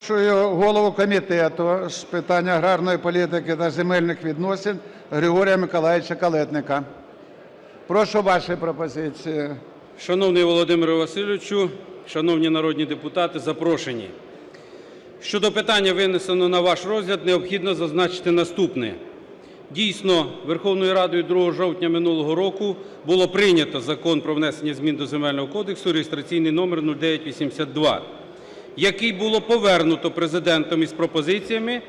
Запрошую голову комітету з питань аграрної політики та земельних відносин Григорія Миколаївича Калетника. Прошу ваші пропозиції. Шановний Володимире Васильовичу, шановні народні депутати, запрошені. Щодо питання, винесеного на ваш розгляд, необхідно зазначити наступне. Дійсно, Верховною Радою 2 жовтня минулого року було прийнято Закон про внесення змін до Земельного кодексу реєстраційний номер 0982, який було повернуто Президентом із пропозиціями,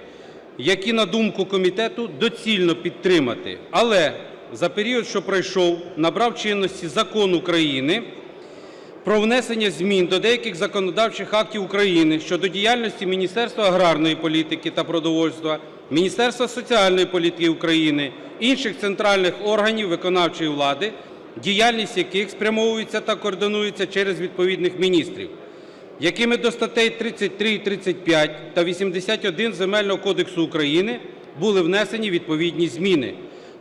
які, на думку комітету, доцільно підтримати. Але за період, що пройшов, набрав чинності Закон України про внесення змін до деяких законодавчих актів України щодо діяльності Міністерства аграрної політики та продовольства, Міністерства соціальної політики України, інших центральних органів виконавчої влади, діяльність яких спрямовується та координується через відповідних міністрів, якими до статей 33 і 35 та 81 Земельного кодексу України були внесені відповідні зміни.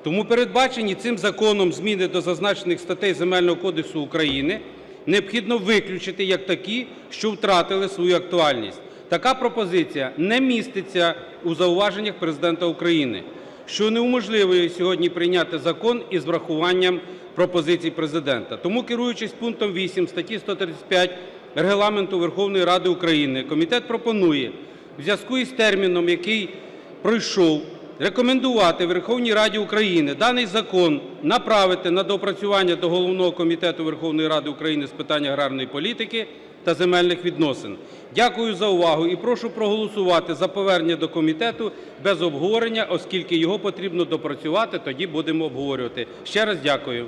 Тому передбачені цим законом зміни до зазначених статей Земельного кодексу України необхідно виключити як такі, що втратили свою актуальність. Така пропозиція не міститься у зауваженнях Президента України, що неуможливує сьогодні прийняти закон із врахуванням пропозицій Президента. Тому, керуючись пунктом 8 статті 135 Регламенту Верховної Ради України, комітет пропонує в зв'язку із терміном, який пройшов, рекомендувати Верховній Раді України даний закон направити на доопрацювання до головного комітету Верховної Ради України з питань аграрної політики та земельних відносин. Дякую за увагу і прошу проголосувати за повернення до комітету без обговорення, оскільки його потрібно допрацювати, тоді будемо обговорювати. Ще раз дякую.